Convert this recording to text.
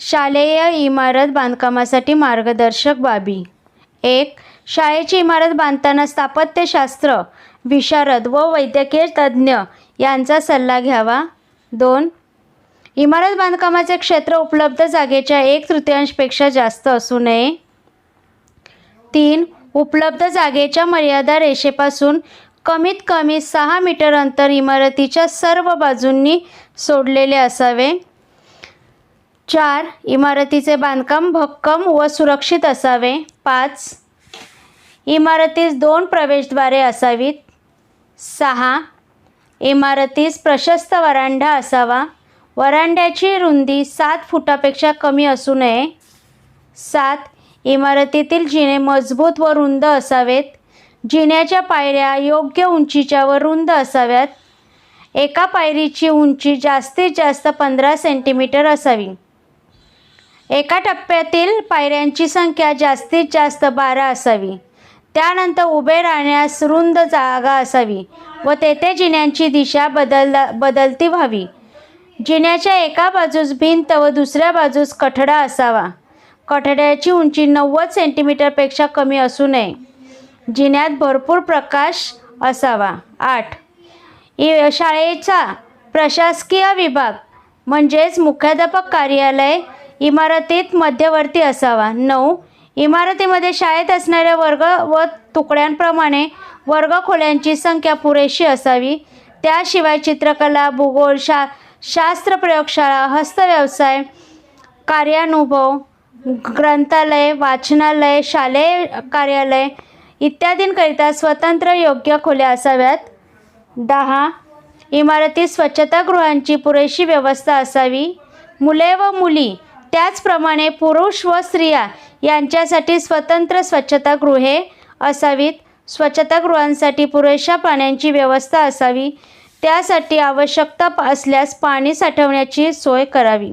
शालेय इमारत बांधकामासाठी मार्गदर्शक बाबी. एक शाळेची इमारत बांधताना स्थापत्यशास्त्र विशारद व वैद्यकीय तज्ज्ञ यांचा सल्ला घ्यावा. दोन इमारत बांधकामाचे क्षेत्र उपलब्ध जागेच्या एक तृतीयांशपेक्षा जास्त असू नये. तीन उपलब्ध जागेच्या मर्यादा रेषेपासून कमीत कमी सहा मीटर अंतर इमारतीच्या सर्व बाजूंनी सोडलेले असावे. चार इमारतीचे बांधकाम भक्कम व सुरक्षित असावे. पाच इमारतीस दोन प्रवेशद्वारे असावीत. सहा इमारतीस प्रशस्त वरांडा असावा. वरांड्याची रुंदी सात फुटापेक्षा कमी असू नये. सात इमारतीतील जिने मजबूत व रुंद असावेत. जिन्याच्या पायऱ्या योग्य उंचीच्या व रुंद असाव्यात. एका पायरीची उंची जास्तीत जास्त पंधरा सेंटीमीटर असावी. एका टप्प्यातील पायऱ्यांची संख्या जास्तीत जास्त बारा असावी. त्यानंतर उभे राहण्यास रुंद जागा असावी व तेथे जिन्यांची दिशा बदल बदलती व्हावी. जिन्याच्या एका बाजूस भिंत व दुसऱ्या बाजूस कठडा असावा. कठड्याची उंची नव्वद सेंटीमीटरपेक्षा कमी असू नये. जिन्यात भरपूर प्रकाश असावा. आठ. शाळेचा प्रशासकीय विभाग म्हणजेच मुख्याध्यापक कार्यालय इमारतीत मध्यवर्ती असावा. नऊ इमारतीमध्ये शाळेत असणाऱ्या वर्ग व तुकड्यांप्रमाणे वर्गखोल्यांची संख्या पुरेशी असावी. त्याशिवाय चित्रकला भूगोल शा शास्त्र प्रयोगशाळा हस्तव्यवसाय कार्यानुभव ग्रंथालय वाचनालय शालेय कार्यालय इत्यादींकरिता स्वतंत्र योग्य खोल्या असाव्यात. दहा इमारतीत स्वच्छतागृहांची पुरेशी व्यवस्था असावी. मुले व मुली त्याचप्रमाणे पुरुष व स्त्रिया यांच्यासाठी स्वतंत्र स्वच्छतागृहे असावीत. स्वच्छतागृहांसाठी पुरेशा पाण्याची व्यवस्था असावी. त्यासाठी आवश्यकता असल्यास पाणी साठवण्याची सोय करावी.